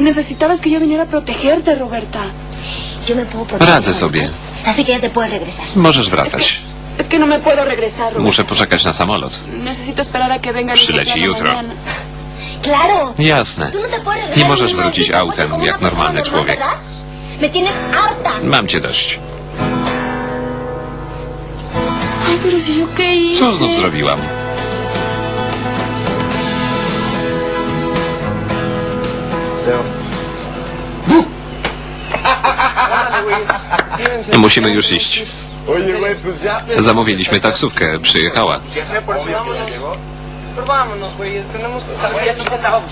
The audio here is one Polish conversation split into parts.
Necesitabas que yo viniera a protegerte, Roberta. Yo me puedo proteger. Radzę sobie. Así que ya te puedes regresar. Możesz wracać. Es que no me puedo regresar, Roberta. Muszę poczekać na samolot. Necesito esperar a que venga mi Przyleci jutro. mañana. Claro. Jasne. Tú no te puedes regresar. Nie możesz ninguna wrócić autem jak como una normalny persona człowiek. normal, ¿verdad? Me tienes harta. Mam cię dość. Ay, pero si yo qué hice. Co znów zrobiłam? Musimy już iść. Zamówiliśmy taksówkę, przyjechała.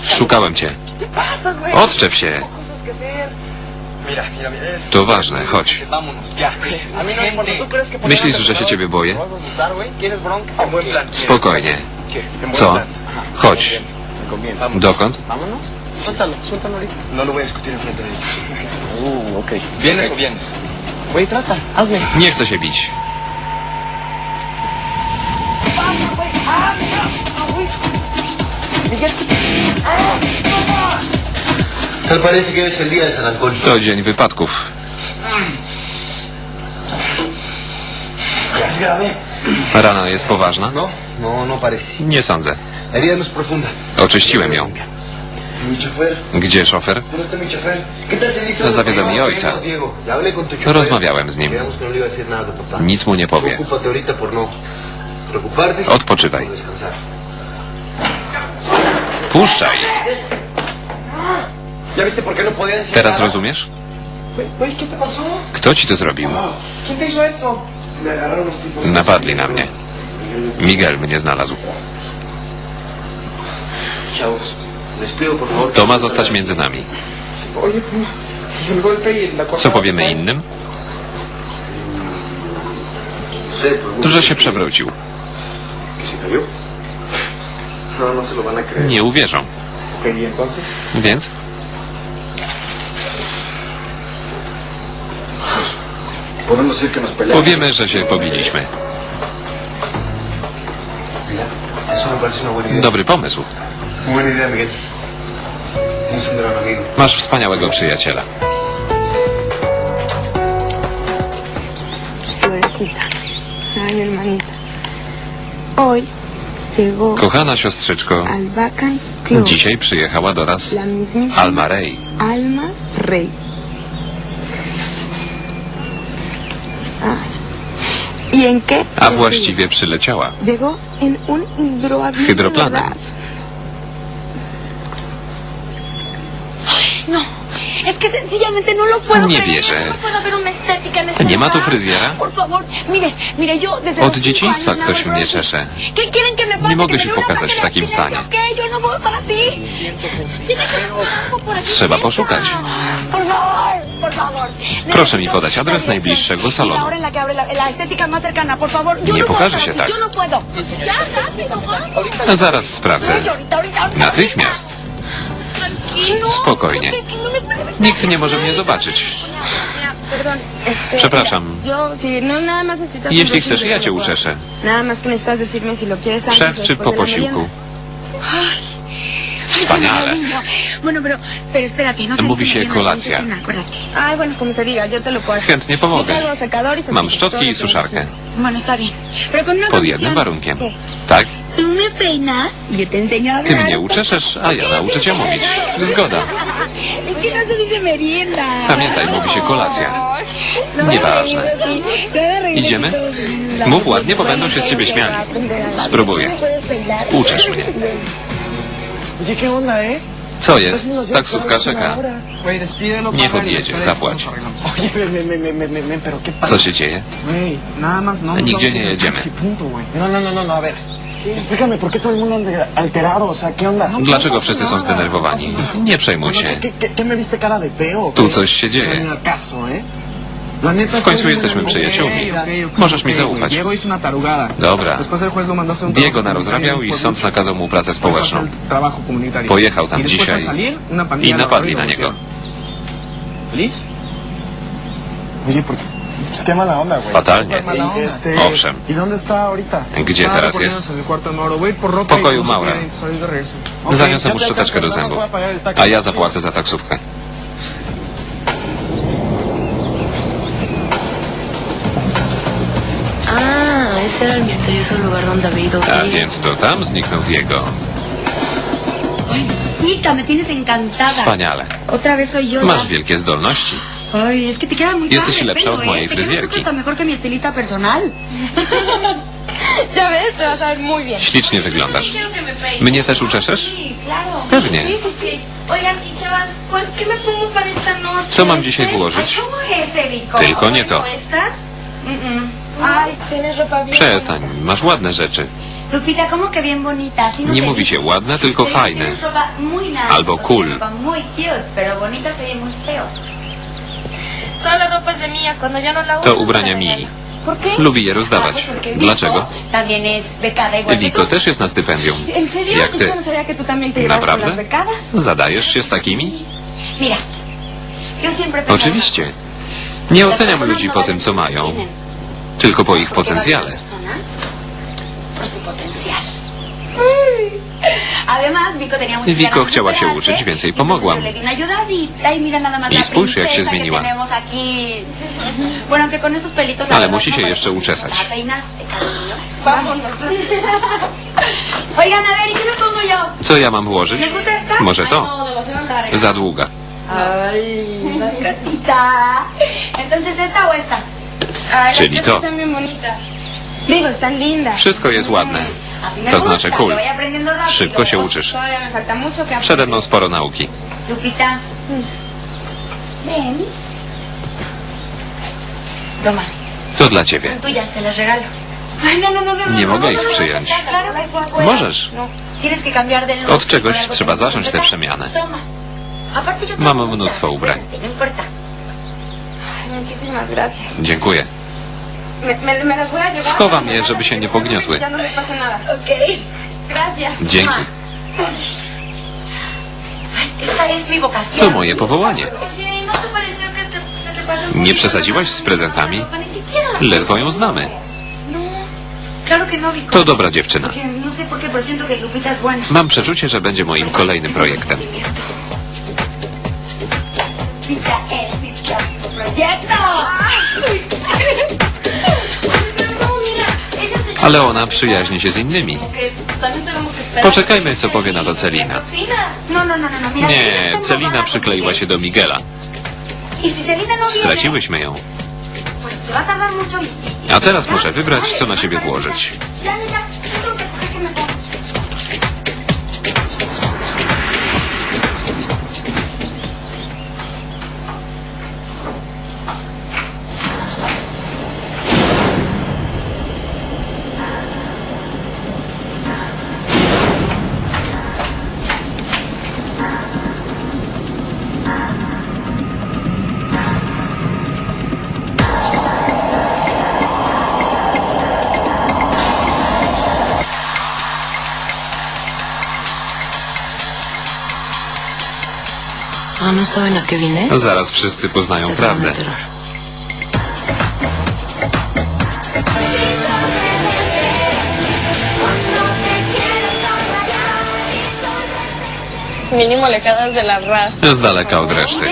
Szukałem cię. Odczep się. To ważne, chodź. Vámonos, ya. A mí no me importa. ¿Tú crees que por Myślisz, że się ciebie boję? Spokojnie. Co? Chodź. Conviene. Vámonos. Dokąd? Vámonos. Suéltalo, suéltalo ahorita. No lo voy a discutir enfrente de ellos. Uh, ok. ¿Vienes o vienes? Güey, trata, hazme. Nie chcę się bić. Tal parece que hoy es el día de San Alcohol. To dzień wypadków. Ya es grave. Rana jest poważna? No, no, no. Nie sądzę. Oczyściłem ją. Gdzie szofer? Zawiadomi ojca. Rozmawiałem z nim. Nic mu nie powie. No. Odpoczywaj. Puszczaj. ¿Ya viste por qué no Teraz rozumiesz? Kto ci to zrobił? Napadli na mnie. Miguel mnie znalazł. Chavos, les pido por favor. To ma zostać między nami. Co powiemy innym? Że się przewrócił. Nie uwierzą. Więc powiemy, że się pobiliśmy. Dobry pomysł. Masz wspaniałego przyjaciela. Kochana siostrzyczko, dzisiaj przyjechała do nas Alma Rey. Alma Rey. ¿Y? A właściwie przyleciała. Hydroplanem. ¿verdad? No. Es que sencillamente no lo puedo Nie creer. wierzę. No puede haber una estética en este Nie ma tu lugar. fryzjera? Por favor, mire, mire, yo desde Od los cinco dzieciństwa años ktoś nada mnie czesze. ¿Qué quieren que me pase? Nie mogę Que się dé pokazać w de takim stanie. abstinencia, ¿ok? Yo no puedo estar así. Tiene que haber algo por aquí Trzeba cerca. poszukać. Por favor, por favor. Proszę mi podać adres najbliższego salonu. Nie no pokaże estar się tak. No puedo. Ya, rápido, vamos. No zaraz sprawdzę. Natychmiast. Spokojnie. Nikt nie może mnie zobaczyć. Przepraszam. Jeśli chcesz, ja cię uczeszę. Przed czy po posiłku? Wspaniale. No Mówi się kolacja. Chętnie pomogę. y Mam szczotki i suszarkę. Pod jednym warunkiem. Tak? Yo te enseño a Ty hablar. mnie uczeszesz, a ja nauczę cię mówić. Zgoda. Es que no se dice merienda. Pamiętaj, mówi się kolacja. Nieważne. Idziemy? Mów ładnie, bo będą się z ciebie śmiali. Spróbuję. Uczesz mnie. Oye, ¿qué onda, eh? Co jest? Taksówka czeka. Niech págale, odjedzie, zapłać. Co się dzieje? No. nos Nigdzie nie jedziemy. güey. No, no, no, no, no. Dlaczego wszyscy są zdenerwowani? Nie przejmuj No, się. Tu coś się dzieje. ¿eh? W końcu jesteśmy przyjaciółmi. Możesz mi zaufać. Dobra. Diego narozrabiał i sąd nakazał mu pracę społeczną. Pojechał tam Y dzisiaj i napadli na y niego. ¿Feliz? Oye, ¿por, Pues qué mala onda, güey. Fatalnie. Este, Owszem. ¿Y dónde está ahorita? Gdzie Ah, teraz jest? desde el cuarto de Mauro. Voy a ir por W ropa y música Maura. y ahorita regreso. Ok, Zaniosę ya mu te szczoteczkę do alcanzo, nada más zębów. voy a pagar el taxi. A ja zapłacę za taksówkę. Ah, ese era el misterioso lugar donde había ido. A Diego. więc to tam zniknął Diego. Nica, me tienes encantada. Wspaniale. Otra vez soy yo. Masz wielkie zdolności. Ay, es que te queda muy Jesteś padre lepsza pelo, od mojej ¿eh? Queda fryzjerki. hasta mejor que mi estilista personal. Ya ves, te vas a ver muy bien. Ślicznie wyglądasz. Mnie też uczeszesz? Pewnie. Y chavas, ¿cuál- ¿qué me pongo para esta noche? Co mam dzisiaj włożyć? Tylko nie to. Ropa bien. Przestań, masz ładne rzeczy. Lupita, ¿cómo que bien bonita? Así no Nie se mówi dice. się ładne, tylko Pero fajne. tienes ropa muy nice, Albo o sea, cool. ropa muy cute, pero bonita se oye muy feo. Toda la ropa es de mía. Cuando ya no la uso, To me ubrania la mi. regalo. ¿Por qué? Lubi je Ah, rozdawać. porque Dlaczego? También es becada igual que Wiko tú. też jest na stypendium. ¿En serio? Jak ty. no sabía que tú también te llevabas con Naprawdę? las becadas. Zadajesz się z takimi? Mira, yo siempre he pensado Oczywiście. Nie oceniam ludzi no po tym, co mają, tylko po ich ¿Por qué vale potencjale. Por su potencial. Además, Vico tenía muchas Vico ganas de chciała się superarse, uczyć, więc jej entonces pomogłam. yo le di una ayudadita y mira nada más I la spójrz, jak się princesa zmieniła. Que tenemos aquí. Bueno, que con esos pelitos la Ale verdad, musi no się parece jeszcze que uczesać. se va a peinarse, cariño. Vámonos. Oigan, a ver, ¿y qué me pongo yo? Co ja mam włożyć? Może to? No, larga. Za długa. Ay, más cortita. Entonces, ¿esta o esta? Ay, Czyli las to. que están bien bonitas. Digo, están lindas. Wszystko jest ładne. To znaczy cool. Szybko się uczysz. Todavía me falta mucho que aprender. Przede mną sporo nauki. Lupita. Ven. Toma, To dla ciebie. son tuyas, te las regalo. Ay, no, no, no, no. Nie no, mogę no, ich no, no, przyjąć. no, Claro que sí puedes. Możesz. No, Tienes que cambiar de look. Od czegoś trzeba que zacząć tę przemianę. Toma. Aparte yo tengo Mam muchas, mnóstwo ubrań. espérate, No importa. Ay, Muchísimas gracias. Dziękuję. Schowam je, żeby się nie pogniotły. No. Dzięki. To moje powołanie. Oye, ¿no Nie przesadziłaś z prezentami? La Ledwo ją znamy. Claro que no, Vico. To dobra dziewczyna. No. Mam przeczucie, że będzie moim kolejnym projektem. Lupita es mi proyecto. Ale ona przyjaźni się z innymi. Poczekajmy, co powie na to Celina. Nie, Celina przykleiła się do Miguela. Straciłyśmy ją. a teraz muszę wybrać, co na siebie włożyć. Zaraz wszyscy poznają prawdę. Z daleka od reszty.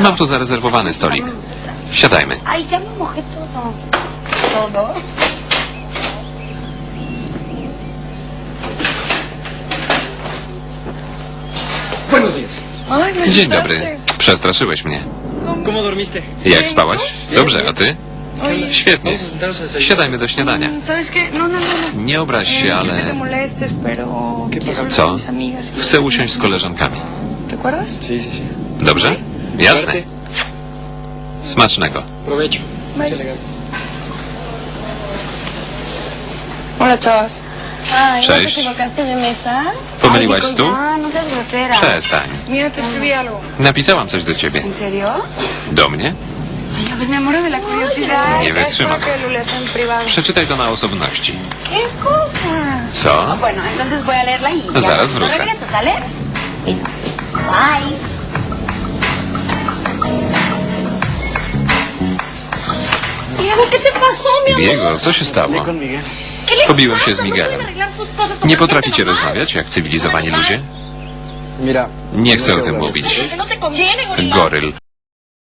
Mam tu zarezerwowany stolik. Siadajmy. Ay, ya me mojé todo. Todo. Buenos días. Dzień dobry. Przestraszyłeś mnie. Jak spałaś? Dobrze, a ty? Świetnie. Desayunar. Siadajmy do śniadania. ¿Sabes qué? No, no, no. no. Nie obraź się, No ale Co? chcę usiąść z koleżankami. Dobrze? Jasne. Smacznego. Hola, chavas. Ay, Cześć. ¿no te equivocaste de mesa? Pomyliłaś stół? Ah, no seas grosera. Przestań. Mira, te escribí algo. Napisałam coś do ciebie. ¿En serio? Do mnie? Ay, a ver, me muero de la curiosidad. Nie wytrzymam. Espero que lo leas en privado. Przeczytaj to na osobności. Co? Bueno, entonces voy a leerla y ya. Zaraz No wrócę. regreso, ¿sale? Venga. Bye. ¿qué te pasó, mi amor? Diego, co się stało? Miguel. ¿Qué les Pobiłem się z ¿No Miguelem. Nie potraficie rozmawiać jak cywilizowani ludzie? Mira. Nie chcę o tym mówić. Goryl.